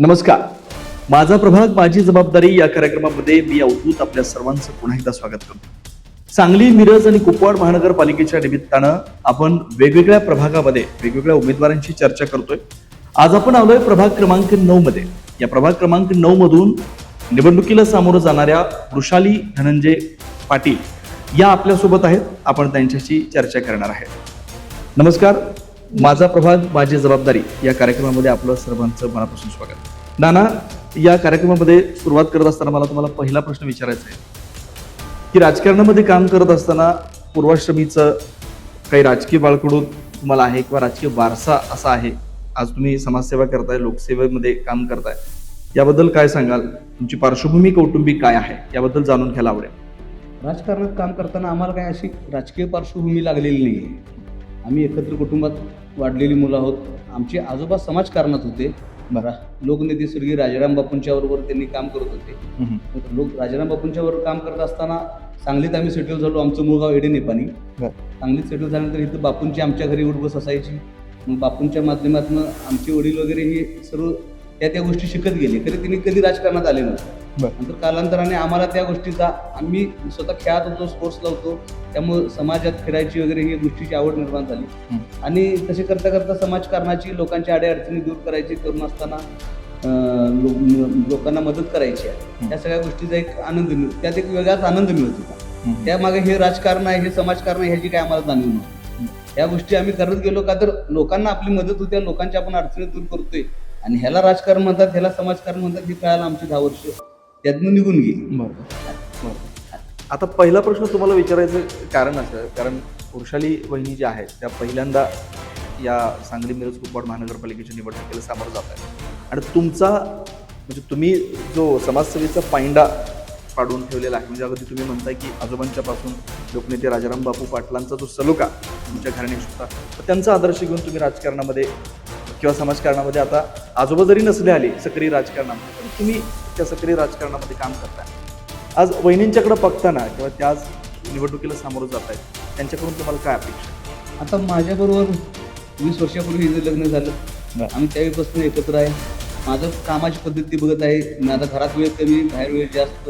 नमस्कार. माझा प्रभाग माझी जबाबदारी या कार्यक्रमामध्ये मी अवधूत आपल्या सर्वांचं पुन्हा एकदा स्वागत करतो. सांगली मिरज आणि कुपवाड महानगरपालिकेच्या निमित्तानं आपण वेगवेगळ्या प्रभागामध्ये वेगवेगळ्या उमेदवारांची चर्चा करतोय. आज आपण आलोय प्रभाग क्रमांक नऊ मध्ये. या प्रभाग क्रमांक नऊ मधून निवडणुकीला सामोरं जाणाऱ्या वृषाली धनंजय पाटील या आपल्यासोबत आहेत. आपण त्यांच्याशी चर्चा करणार आहे. नमस्कार. माझा प्रभाग माझी जबाबदारी या कार्यक्रमामध्ये आपलं सर्वांचं मनापासून स्वागत. नाना या कार्यक्रमामध्ये सुरुवात करत असताना मला तुम्हाला पहिला प्रश्न विचारायचा आहे. की राजकारणामध्ये काम करत असताना पूर्वाश्रमीचं काही राजकीय बाळकडून तुम्हाला आहे किंवा राजकीय वारसा असा आहे आज तुम्ही समाजसेवा करताय लोकसेवेमध्ये काम करताय याबद्दल काय सांगाल? तुमची पार्श्वभूमी कौटुंबिक काय आहे? याबद्दल जाणून घ्यायला आवडेल. राजकारणात काम करताना आम्हाला काय अशी राजकीय पार्श्वभूमी लागलेली नाही आहे आम्ही एकत्र कुटुंबात वाढलेली मुलं आहोत. आमचे आजोबा समाजकारणात होते. बरा लोकनेते स्वर्गीय राजाराम बापूंच्या बरोबर त्यांनी काम करत होते. लोक राजाराम बापूंच्या बरोबर काम करत असताना सांगलीत आम्ही सेटल झालो. आमचं मूळ गाव एडे नेपानी बरं. सांगलीत सेटल झाल्यानंतर इथं बापूंची आमच्या घरी उठबस असायची मग बापूंच्या माध्यमातून आमचे वडील वगैरे हे सर्व त्या त्या गोष्टी शिकत गेले. तरी त्यांनी कधी राजकारणात आले नव्हते. नंतर कालांतराने आम्हाला त्या गोष्टीचा आम्ही स्वतः खेळात होतो स्पोर्ट्सला होतो त्यामुळे समाजात फिरायची वगैरे ही गोष्टीची आवड निर्माण झाली. आणि तसे करता करता समाजकारणाची लोकांच्या अडीअडचणी दूर करायची करून असताना लोकांना मदत करायची आहे. या सगळ्या गोष्टीचा एक आनंद मिळ त्यात एक वेगळाच आनंद मिळत होता. त्यामागे हे राजकारण आहे हे समाजकारण आहे ह्याची काय आम्हाला जाणीव नव्हती या गोष्टी आम्ही करत गेलो का तर लोकांना आपली मदत होते लोकांच्या आपण अडचणी दूर करतोय. आणि ह्याला राजकारण म्हणतात ह्याला समाजकारण म्हणतात हे कळायला आमची दहा वर्ष त्यातनं निघून गेली. आता पहिला प्रश्न तुम्हाला विचारायचं कारण असं कारण वृषाली वहिनी ज्या आहेत त्या पहिल्यांदा या सांगली मिरज कुपवाड महानगरपालिकेच्या निवडणुकीला सामोरं जात आहे आणि तुमचा म्हणजे तुम्ही जो समाजसेवेचा पायंडा पाडून ठेवलेला आहे म्हणजे अगदी तुम्ही म्हणताय की आजोबांच्या पासून लोकनेते राजाराम बापू पाटलांचा जो सलोखा तुमच्या घराण्याशी होता तर त्यांचा आदर्श घेऊन तुम्ही राजकारणामध्ये किंवा समाजकारणामध्ये आता आजोबा जरी नसले आले सक्रिय राजकारणामध्ये तरी तुम्ही त्या सक्रिय राजकारणामध्ये काम करताय. आज वहिनींच्याकडे बघताना किंवा त्या आज निवडणुकीला सामोरं जात आहेत त्यांच्याकडून तुम्हाला काय अपेक्षा? आता माझ्याबरोबर वीस वर्षापूर्वी हिचं लग्न झालं आम्ही त्यावेळीपासून एकत्र आहे. माझं कामाची पद्धती बघत आहे. मी आता घरात वेळ कमी बाहेर वेळ जास्त.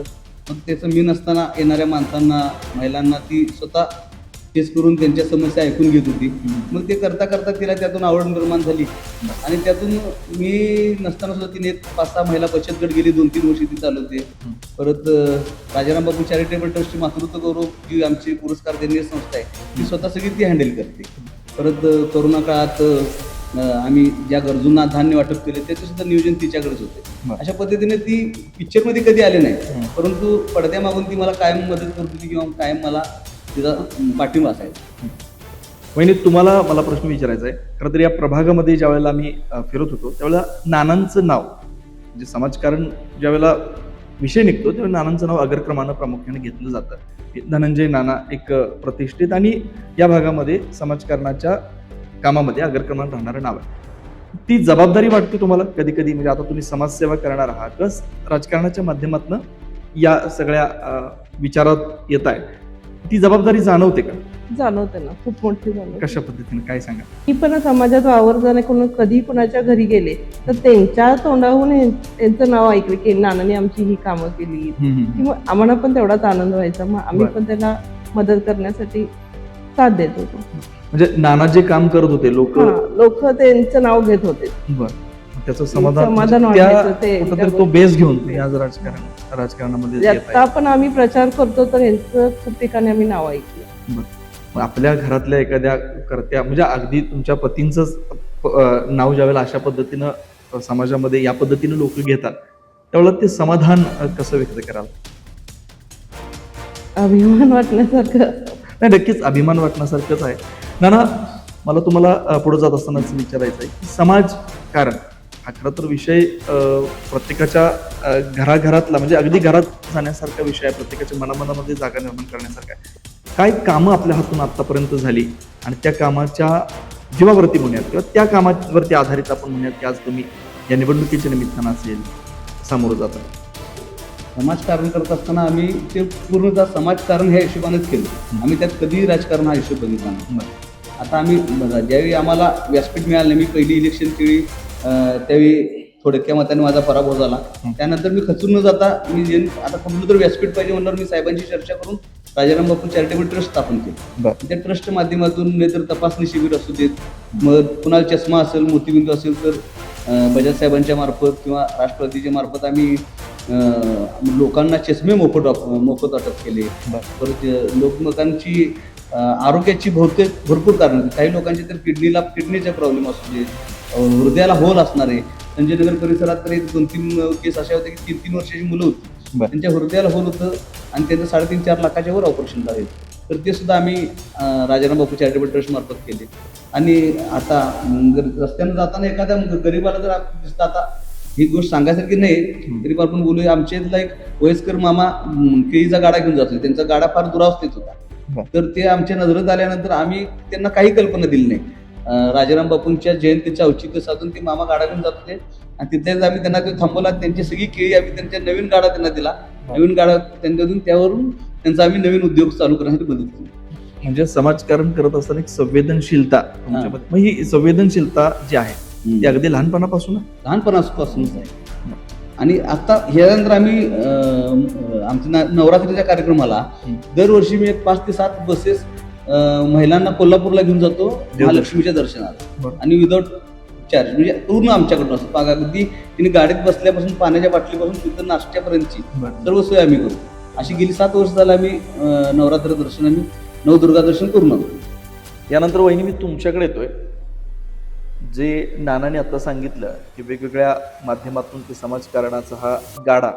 मग त्याचं मी नसताना येणाऱ्या माणसांना महिलांना ती स्वतः फेस करून त्यांच्या समस्या ऐकून घेत होती. मग ते करता करता तिला त्यातून आवड निर्माण झाली. आणि त्यातून मी नसताना सुद्धा तिने एक पाच सहा महिला बचत गट गेली दोन तीन वर्षी ती चालवते. परत राजाराम बापू चॅरिटेबल ट्रस्टची मातृत्व गौरव जी आमची पुरस्कार देणारी संस्था आहे ती स्वतः सगळी ती हँडल करते. परत करोना काळात आम्ही ज्या गरजूंना धान्य वाटप केले त्याचे सुद्धा नियोजन तिच्याकडेच होते. अशा पद्धतीने ती पिक्चरमध्ये कधी आले नाही. परंतु पडद्यामागून ती मला कायम मदत करत होती किंवा कायम मला तिचा पाठिंबा असायचा. वहिनी तुम्हाला मला प्रश्न विचारायचा आहे. खरं तर या प्रभागामध्ये ज्या वेळेला आम्ही फिरत होतो त्यावेळेला नानांचं नाव म्हणजे समाजकारण ज्या वेळेला विषय निघतो त्यावेळेला नानांचं नाव अग्रक्रमानं प्रामुख्याने घेतलं जातं. धनंजय नाना एक प्रतिष्ठित आणि या भागामध्ये समाजकारणाच्या कामामध्ये अग्रक्रमानं राहणारं नाव आहे. ती जबाबदारी वाटते तुम्हाला? कधी कधी म्हणजे आता तुम्ही समाजसेवा करणार आहात प्लस राजकारणाच्या माध्यमातून या सगळ्या विचारात येत आहे ती जबाबदारी जाणवते का? जाणवते ना खूप मोठी जाणवते. कशा पद्धतीने? काय सांगा? मी पण समाजात वावरताना कोण कधी कुणाच्या घरी गेले तर त्यांच्या तोंडाहून त्यांचं नाव ऐकलं की नानाने आमची ही कामं केली. किंवा आम्हाला पण तेवढाच आनंद व्हायचा. मग आम्ही बरं. पण त्यांना मदत करण्यासाठी साथ देत होतो. म्हणजे नाना जे काम करत होते लोक लोक त्यांचं नाव घेत होते. त्याचं समाधान समाधान वाटायचं ते कुठंतरी तो बेस घेऊन आज राजकारण राजकारणामध्ये येत आता. पण आम्ही प्रचार करतो तर यांचं खूप ठिकाणी आम्ही नाव ऐकलं. मग आपल्या घरातल्या एखाद्या करत्या म्हणजे अगदी तुमच्या पतींचं नाव ज्यावेळेला अशा पद्धतीनं अ, समाजामध्ये या पद्धतीनं लोक घेतात त्यावेळेला ते समाधान अ, कसं व्यक्त कराल? अभिमान वाटण्यासारखं. नाही नक्कीच अभिमान वाटण्यासारखंच आहे. नाना मला तुम्हाला पुढे जात असतानाच विचारायचं आहे की समाजकारण हा खरं तर विषय प्रत्येकाच्या घराघरातला म्हणजे अगदी घरात जाण्यासारखा विषय आहे प्रत्येकाच्या मनामनामध्ये जागा निर्माण करण्यासारखा आहे. काय कामं आपल्या हातून आतापर्यंत झाली? आणि त्या कामाच्या जीवावरती म्हणूयात किंवा त्या कामावरती आधारित आपण म्हणूयात की आज तुम्ही या निवडणुकीच्या निमित्तानं असेल सामोरं जाता समाजकारण करत असताना आम्ही ते पूर्णतः समाजकारण ह्या हिशोबानेच केलं. आम्ही त्यात कधीही राजकारण हा हिशोब बघितला नाही. आता आम्ही ज्यावेळी आम्हाला व्यासपीठ मिळालं मी पहिली इलेक्शन केळी त्यावेळी थोडक्या मताने माझा पराभव झाला. त्यानंतर मी खचून न जाता मी आता कुठलं तर व्यासपीठ पाहिजे म्हणल्यावर मी साहेबांची चर्चा करून राजाराम बापू चॅरिटेबल ट्रस्ट स्थापन केलं. त्या ट्रस्टच्या माध्यमातून नाहीतर तपासणी शिबिर असू देत मग कुणाला चष्मा असेल मोतीबिंदू असेल तर बजाज साहेबांच्या मार्फत किंवा राष्ट्रवादीच्या मार्फत आम्ही लोकांना चष्मे मोफत मोफत वाटप केले. परत लोकमतांची आरोग्याची बहुतेक भरपूर कारण काही लोकांचे तर किडनीला किडनीचे प्रॉब्लेम असू दे अं, हृदयाला होल असणारे. संजयनगर परिसरात तर एक दोन तीन केस अशा होत्या की तीन तीन वर्षाची मुलं होती. बरं. त्यांच्या हृदयाला होल होतं आणि त्यांचं साडेतीन चार लाखाच्या वर ऑपरेशन झाले. तर ते सुद्धा आम्ही अं, राजाराम बापू चॅरिटेबल ट्रस्ट मार्फत केले. आणि आता अं, गर- रस्त्यानं जाताना एखाद्या ग- गरीबाला जर आप- दिसतं आता ही गोष्ट सांगायसारखी नाही तरी पण आपण बोलूया आमच्या इथला एक वयस्कर मामा अं, केळीचा गाडा घेऊन जातो त्यांचा गाडा फार दुरावस्थेत होता. बरं. तर ते आमच्या नजरेत आल्यानंतर आम्ही त्यांना काही कल्पना दिली नाही. राजाराम बापूंच्या जयंतीचं औचित्य साधून ते मामा गाडा घेऊन जात होते. आणि तिथेच आम्ही त्यांना ते थांबवला. त्यांची सगळी केळी आम्ही त्यांच्या नवीन गाडा त्यांना दिला. नवीन गाडा त्यांच्या देऊन त्यावरून त्यांचा आम्ही नवीन उद्योग चालू करण्यासाठी मदत केली. म्हणजे समाजकारण करत असताना एक संवेदनशीलता मग ही संवेदनशीलता जी आहे ती अगदी लहानपणापासून? लहानपणापासूनच आहे. आणि आता ह्यानंतर आम्ही आमच्या नवरात्रीच्या कार्यक्रमाला. दरवर्षी मी एक पाच ते सात बसेस महिलांना कोल्हापूरला घेऊन जातो महालक्ष्मीच्या दर्शनाला. बरं. आणि विदाउट चार्ज म्हणजे पूर्ण आमच्याकडून असतो. पागा अगदी तिने गाडीत बसल्यापासून पाण्याच्या बाटलीपासून तिथं नाश्त्यापर्यंतची सर्व सोय आम्ही करू. अशी गेली सात वर्ष झालं आम्ही नवरात्र दर्शन आम्ही नवदुर्गा दर्शन करून आलो यानंतर वहिनी मी तुमच्याकडे येतोय. जे नानाने आता सांगितलं की वेगवेगळ्या माध्यमातून ते समाजकारणाचा हा गाडा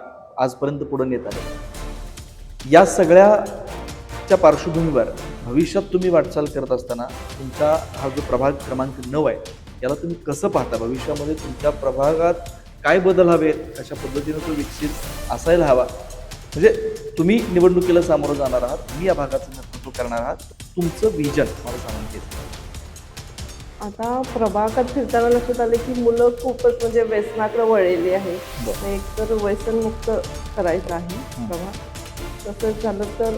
आजपर्यंत पुढे नेत आले. या सगळ्याच्या पार्श्वभूमीवर भविष्यात तुम्ही वाटचाल करत असताना तुमचा हा जो प्रभाग क्रमांक नऊ आहे याला तुम्ही कसं पाहता? भविष्यामध्ये तुमच्या प्रभागात काय बदल हवेत? कशा पद्धतीनं तो विकसित असायला हवा? म्हणजे तुम्ही निवडणुकीला सामोरं जाणार आहात मी या भागाचं नेतृत्व करणार आहात. तुमचं विजन मला सांगून घ्यायचं आता प्रभागात फिरताना लक्षात आले की मुलं खूपच म्हणजे व्यसनाकडे वळलेली आहे बरं. एक तर व्यसनमुक्त करायचं आहे प्रभाग. तसंच झालं तर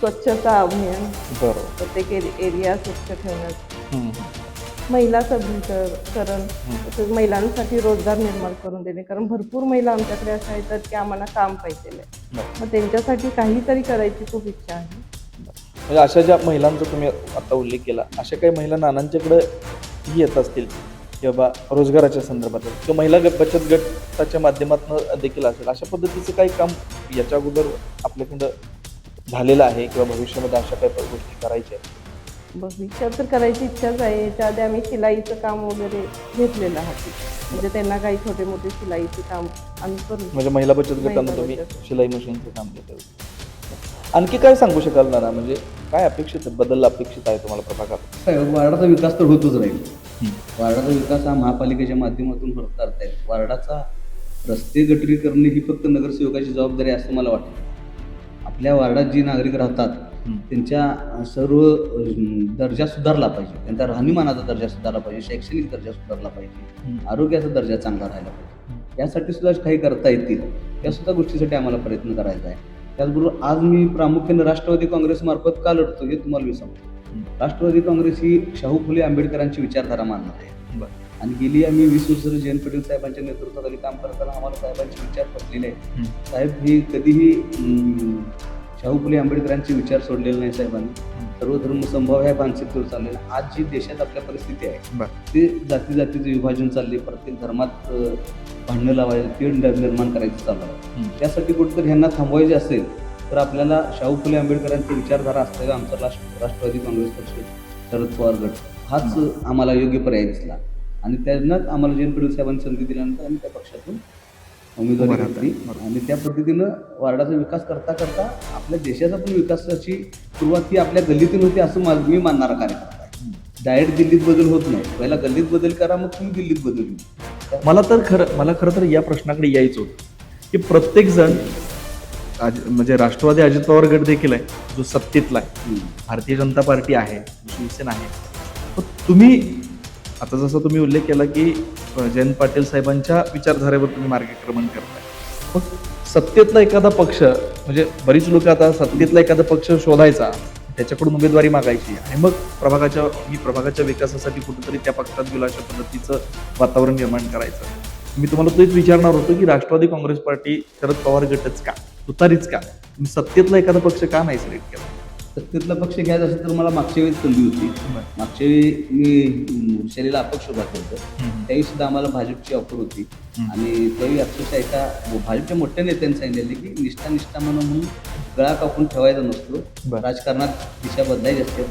स्वच्छता अभियान. बरोबर. प्रत्येक एरि- एरिया स्वच्छ ठेवण्यात. महिला सबलीकरण तसंच महिलांसाठी रोजगार निर्माण करून देणे. कारण भरपूर महिला आमच्याकडे अशा येतात की आम्हाला काम पाहिजे बरं. मग त्यांच्यासाठी काहीतरी करायची खूप इच्छा आहे. म्हणजे अशा ज्या महिलांचा तुम्ही आता उल्लेख केला अशा काही महिला नानांच्याकडे येत असतील की बाबा रोजगाराच्या संदर्भात किंवा महिला गट बचत गटाच्या माध्यमातून देखील असेल अशा पद्धतीचं काही काम याच्या अगोदर आपल्याकडं झालेलं आहे किंवा भविष्यामध्ये अशा काही गोष्टी करायच्या आहेत? भविष्यात तर करायची इच्छाच आहे. याच्या आधी आम्ही शिलाईचं काम वगैरे घेतलेलं आहे. म्हणजे त्यांना काही छोटे मोठे शिलाईचे काम आम्ही करू. म्हणजे महिला बचत गटांना तुम्ही. शिलाई मशीनचं काम देत. आणखी काय सांगू शकाल नाना? म्हणजे काय अपेक्षित आहे? बदल अपेक्षित आहे तुम्हाला प्रभागात? वार्डाचा विकास तर होतच राहील. वार्डाचा विकास हा महापालिकेच्या माध्यमातून करता येईल वार्डाचा रस्ते गटरी करणे ही फक्त नगरसेवकाची जबाबदारी आहे असं मला वाटतं. आपल्या वार्डात जी नागरिक राहतात त्यांच्या सर्व दर्जा सुधारला पाहिजे. त्यांचा राहणीमानाचा दर्जा सुधारला पाहिजे शैक्षणिक दर्जा सुधारला पाहिजे आरोग्याचा दर्जा चांगला राहिला पाहिजे. यासाठी सुद्धा काही करता येतील. या सुद्धा गोष्टीसाठी आम्हाला प्रयत्न करायचा आहे. त्याचबरोबर आज मी प्रामुख्याने राष्ट्रवादी काँग्रेस मार्फत का लढतो हे तुम्हाला मी सांगतो राष्ट्रवादी काँग्रेस ही शाहू फुले आंबेडकरांची विचारधारा मानणार आहे. बरं. आणि गेली आम्ही वीस वर्ष जयंत पाटील साहेबांच्या नेतृत्वाखाली काम करताना आम्हाला साहेबांचे विचार पटलेले. आहेत साहेब हे कधीही शाहू फुले आंबेडकरांचे विचार सोडलेले नाही साहेबांनी. सर्व धर्म संभाव ह्या मानसिकतेवर चाललेला आज जी देशात आपल्या परिस्थिती आहे ते जाती जातीचं विभाजन चालले प्रत्येक धर्मात भांडणं लावायचं तेढ निर्माण करायचं चालू आहे. त्यासाठी कुठेतरी ह्यांना थांबवायचे असेल तर आपल्याला शाहू फुले आंबेडकरांची विचारधारा असलेला आमचा राष्ट्र राष्ट्रवादी काँग्रेस पक्ष शरद पवार गट हाच आम्हाला योग्य पर्याय दिसला. आणि त्यांनाच आम्हाला जयंत साहेबांनी संधी दिल्यानंतर आम्ही त्या पक्षातून उमेदवारी घेतली. आणि त्या पद्धतीनं वार्डाचा विकास करता करता आपल्या देशाचा पण विकासाची सुरुवात ही आपल्या गल्लीतून होती असं मा- मी मानणारा कार्यकर्ता आहे. डायरेक्ट दिल्लीत बदल होत नाही. पहिला गल्लीत बदल करा मग तुम्ही दिल्लीत बदल मला तर खरं मला खरं तर या प्रश्नाकडे यायचं होतं. की प्रत्येक जण आज- म्हणजे राष्ट्रवादी अजित पवार गट देखील आहे जो सत्तेतला आहे. भारतीय जनता पार्टी आहे शिवसेना आहे. तुम्ही आता जसं तुम्ही उल्लेख केला की जयंत पाटील साहेबांच्या विचारधारेवर तुम्ही मार्गक्रमण करताय. मग सत्तेतला एखादा पक्ष म्हणजे बरीच लोक आता सत्तेतला एखादा पक्ष शोधायचा त्याच्याकडून उमेदवारी मागायची आणि मग प्रभागाच्या मी प्रभागाच्या विकासासाठी कुठेतरी त्या पक्षात गेलो अशा पद्धतीचं वातावरण निर्माण करायचं. मी तुम्हाला तेच विचारणार होतो की राष्ट्रवादी काँग्रेस पार्टी शरद पवार गटच का? तुतारीच का? सत्तेतला एखादा पक्ष का नाही सिलेक्ट केला? सत्तेतला पक्ष घ्यायचा असेल तर मला मागच्या वेळी संधी होती. मागच्या वेळी मी शरीराला अपक्ष उभा केलं होतं त्यावेळी सुद्धा आम्हाला भाजपची ऑफर होती. आणि त्यावेळी अक्षरशः एका भाजपच्या मोठ्या नेत्यांनी सांगितलेले की निष्ठा निष्ठा म्हणून म्हणून गळा कापून ठेवायचा नसतो. राजकारणात दिशा बदलायची असते.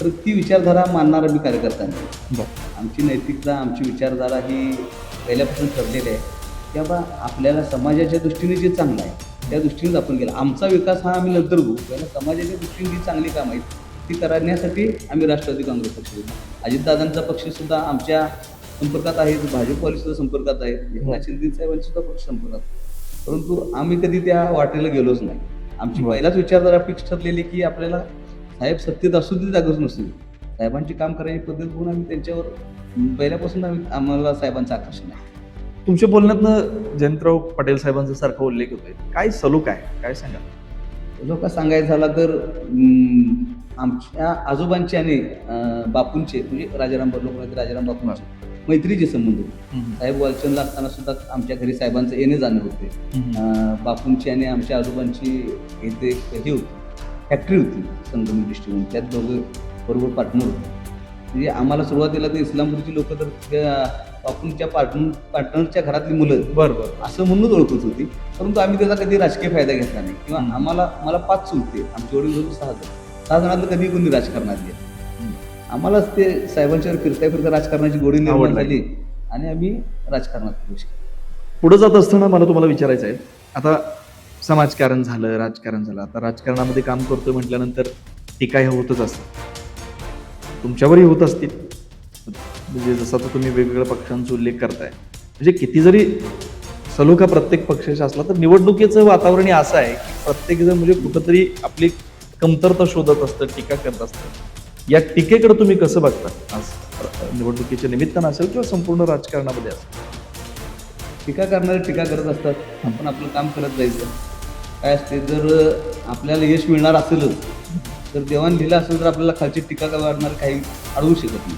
तर ती विचारधारा मानणारा मी कार्यकर्ता नाही आमची नैतिकता आमची विचारधारा ही पहिल्यापासून ठरलेली आहे. की बाबा आपल्याला समाजाच्या दृष्टीने जे चांगलं आहे त्या दृष्टीनेच आपण केलं. आमचा विकास हा आम्ही नंतर बघू. पहिला समाजाच्या दृष्टीने जी चांगली कामं आहेत ती करण्यासाठी आम्ही राष्ट्रवादी काँग्रेस पक्ष अजितदादांचा पक्षसुद्धा आमच्या संपर्कात आहे भाजपवाली सुद्धा संपर्कात आहे एकनाथ शिंदे साहेबांचे सुद्धा पक्ष संपर्कात. परंतु आम्ही कधी त्या वाटेला गेलोच नाही. आमची पहिलाच विचारधारा फिक्स ठरलेली की आपल्याला साहेब सत्तेत असू दे जागच नसू दे. साहेबांची काम करायची पद्धत बघून आम्ही त्यांच्यावर पहिल्यापासून आम्ही आम्हाला साहेबांचं आकर्षण आहे. तुमच्या बोलण्यातनं जयंतराव पाटील साहेबांचा सारखा उल्लेख होतोय. काय सलूक आहे? काय सांगा? लोक सांगायचं झाला तर आमच्या आजोबांचे आणि बापूंचे म्हणजे राजाराम लोकनाथ राजाराम बापूंचे मैत्रीचे संबंध. होते. साहेब वालचंदला असताना सुद्धा आमच्या घरी साहेबांचं येणे जाणं होते. बापूंची आणि आमच्या आजोबांची इथे हे होती. फॅक्टरी होती संगम डिस्ट्रिक्ट त्यात दोघं बरोबर पार्टनर होते. म्हणजे आम्हाला सुरुवातीला ते इस्लामपूरची लोक तर बापूंच्या पार्टनर पार्टनरच्या घरातली मुलं. बरं बरं. असं म्हणूनच ओळखत होती. परंतु आम्ही त्याचा कधी राजकीय फायदा घेतला नाही. किंवा. आम्हाला मला पाच चुलते आमचे वडील होते सहा जण. सहा जणातलं कधी कोणी राजकारणात गेलं आम्हालाच ते साहेबांच्यावर फिरता फिरता राजकारणाची गोडी निर्माण झाली. आणि आम्ही राजकारणात प्रवेश केला. पुढे जात असताना मला तुम्हाला विचारायचं आहे. आता समाजकारण झालं राजकारण झालं. आता राजकारणामध्ये काम करतोय म्हटल्यानंतर टीका हे होतच असतं. तुमच्यावरही होत असतील. म्हणजे जसं आता तुम्ही वेगवेगळ्या पक्षांचा उल्लेख करताय. म्हणजे किती जरी सलोखा प्रत्येक पक्षाचा असला तर निवडणुकीचं वातावरण हे असं आहे की प्रत्येक जण म्हणजे कुठंतरी आपली कमतरता शोधत असतं टीका करत असतं. या टीकेकडे तुम्ही कसं बघता? आज निवडणुकीच्या निमित्तानं असेल किंवा संपूर्ण राजकारणामध्ये असेल? टीका करणारे टीका करत असतात. आपण आपलं काम करत जायचं. काय असते जर आपल्याला यश मिळणार असेलच तर देवाने दिलं असेल तर आपल्याला खालची टीका करणार काही अडवू शकत नाही.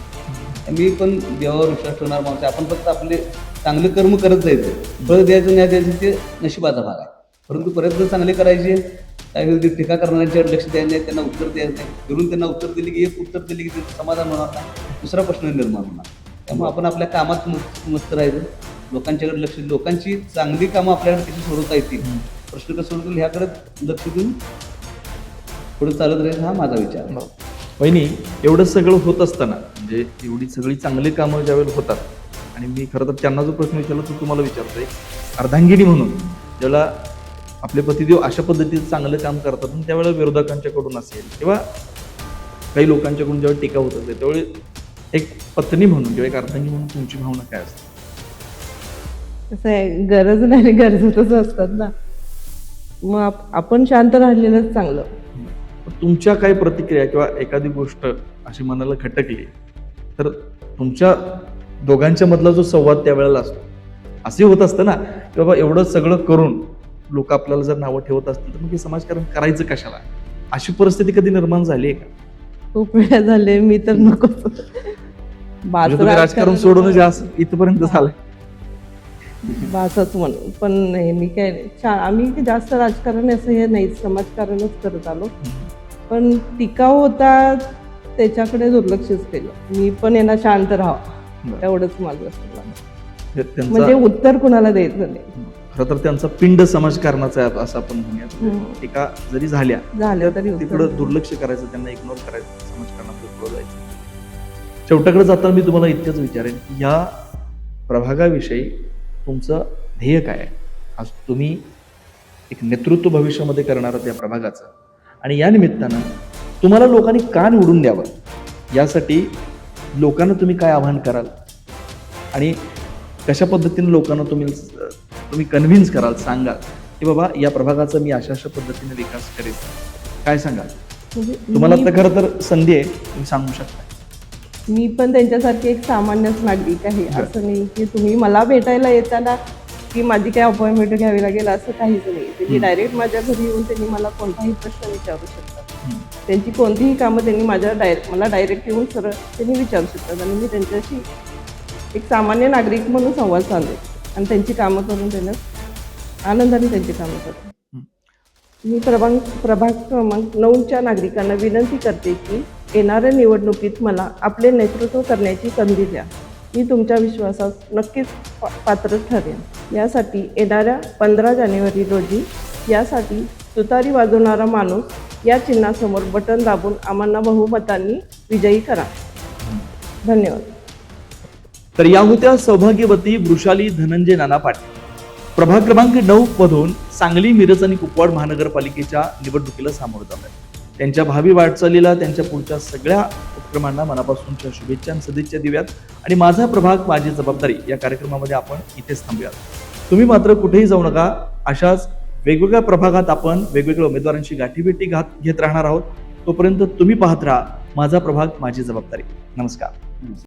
मी पण देवावर विश्वास ठेवणार माणूस. आपण फक्त आपले चांगले कर्म करत जायचं. फळ द्यायचं नाही द्यायचं ते नशिबाचा भाग आहे. परंतु प्रयत्न चांगले करायचे होईल ते टीका करणाऱ्यांच्यावर लक्ष द्यायचं नाही त्यांना उत्तर द्यायचं नाही. फिरून त्यांना उत्तर दिले की एक उत्तर दिले की त्यांचं समाधान होणार नाही. दुसरा प्रश्न निर्माण होणार. त्यामुळे आपण आपल्या कामात मस्त मस्त राहायचं. लोकांच्याकडे लक्ष लोकांची चांगली कामं आपल्याकडे कशी सोडवता येतील? प्रश्न कसं सोडवतील? ह्याकडे लक्ष देऊन पुढे चालत राहील हा माझा विचार. आहे. वहिनी एवढं सगळं होत असताना म्हणजे एवढी सगळी चांगली कामं ज्यावेळेला होतात आणि मी खरं तर त्यांना जो प्रश्न विचारला तो तुम्हाला विचारतोय अर्धांगिनी म्हणून ज्यावेळेला आपले पतिदेव अशा पद्धतीचं चांगलं काम करतात आणि त्यावेळेला विरोधकांच्याकडून असेल किंवा काही लोकांच्याकडून जेव्हा टीका होत असते त्यावेळी एक पत्नी म्हणून किंवा एक अर्धांगी म्हणून तुमची भावना काय असते? कसं आहे गरज नाही गरजेचंच असतात ना. मग आप- आपण शांत राहिलेलंच चांगलं. तुमच्या काय प्रतिक्रिया किंवा एखादी गोष्ट अशी मनाला खटकली तर तुमच्या दोघांच्या मधला जो संवाद त्यावेळेला असतो असे होत असतं ना की बाबा एवढं सगळं करून लोक आपल्याला जर नावं ठेवत असतील तर मग हे समाजकारण करायचं कशाला? अशी परिस्थिती कधी निर्माण झाली आहे का? खूप वेळा झाले मी तर नको. म्हणजे राजकारण सोडून जास्त इथपर्यंत झालंय. बासच म्हणून पण नाही मी काय आम्ही जास्त राजकारण असं हे नाही समाजकारणच करत आलो. पण टिकाव होता त्याच्याकडे दुर्लक्षच केलं. मी पण यांना शांत राहावं. बरं. एवढंच माझं असतं. त्यांचा म्हणजे उत्तर कुणाला द्यायचं नाही. खरं तर त्यांचा पिंड समाजकारणाचा आहे असं आपण म्हणूया. टीका जरी झाल्या झालं तरी तिकडं दुर्लक्ष करायचं त्यांना इग्नोर करायचं समाजकारणात पुढे जायचं. शेवटाकडे जाताना मी तुम्हाला इतकंच विचारेन की या प्रभागाविषयी तुमचं ध्येय काय आहे? आज तुम्ही एक नेतृत्व भविष्यामध्ये करणार आहात या प्रभागाचं. आणि या निमित्तानं तुम्हाला लोकांनी का निवडून द्यावं? यासाठी लोकांना तुम्ही काय आवाहन कराल? आणि कशा पद्धतीने लोकांना तुम्ही तुम्ही कन्व्हिन्स कराल सांगाल? की बाबा या प्रभागाचा मी अशा अशा पद्धतीने विकास करेन. काय सांगाल? म्हणजे तुम्हाला आता खरं तर संधी आहे तुम्ही सांगू शकता. मी पण त्यांच्यासारखी एक सामान्यच नागरिक आहे. असं नाही की तुम्ही मला भेटायला येताना की माझी काय अपॉइंटमेंट घ्यावी लागेल असं काहीच नाही त्यांनी. डायरेक्ट माझ्या घरी येऊन त्यांनी मला कोणताही प्रश्न विचारू शकतात. त्यांची कोणतीही कामं त्यांनी माझ्या डायरेक्ट मला डायरेक्ट येऊन सरळ त्यांनी विचारू शकतात आणि मी त्यांच्याशी एक सामान्य नागरिक म्हणून संवाद साधेल आणि त्यांची कामं करून देण्यात आनंदाने त्यांची कामं करते. मी प्रभाग प्रभाग क्रमांक नऊच्या नागरिकांना विनंती करते की येणाऱ्या निवडणुकीत मला आपले नेतृत्व करण्याची संधी द्या मी तुमच्या विश्वासास नक्कीच पा- पात्र ठरेन. यासाठी येणाऱ्या पंधरा जानेवारी रोजी यासाठी तुतारी वाजवणारा माणूस या चिन्हासमोर बटन दाबून आम्हाला बहुमतांनी विजयी करा. धन्यवाद. तर या होत्या सौभाग्यवती वृषाली धनंजय नाना पाटील. प्रभाग क्रमांक नऊ मधून सांगली मिरज आणि कुपवाड महानगरपालिकेच्या निवडणुकीला सामोरं जात आहे त्यांच्या भावी वाटचालीला त्यांच्या पुढच्या सगळ्या उपक्रमांना मनापासूनच्या शुभेच्छा आणि सदिच्छा देऊयात. आणि माझा प्रभाग माझी जबाबदारी या कार्यक्रमामध्ये आपण इथेच थांबूयात. तुम्ही मात्र कुठेही जाऊ नका. अशाच वेगवेगळ्या प्रभागात आपण वेगवेगळ्या उमेदवारांची गाठीभेटी घात घेत राहणार आहोत. तोपर्यंत तुम्ही पाहत राहा. माझा प्रभाग माझी जबाबदारी. नमस्कार.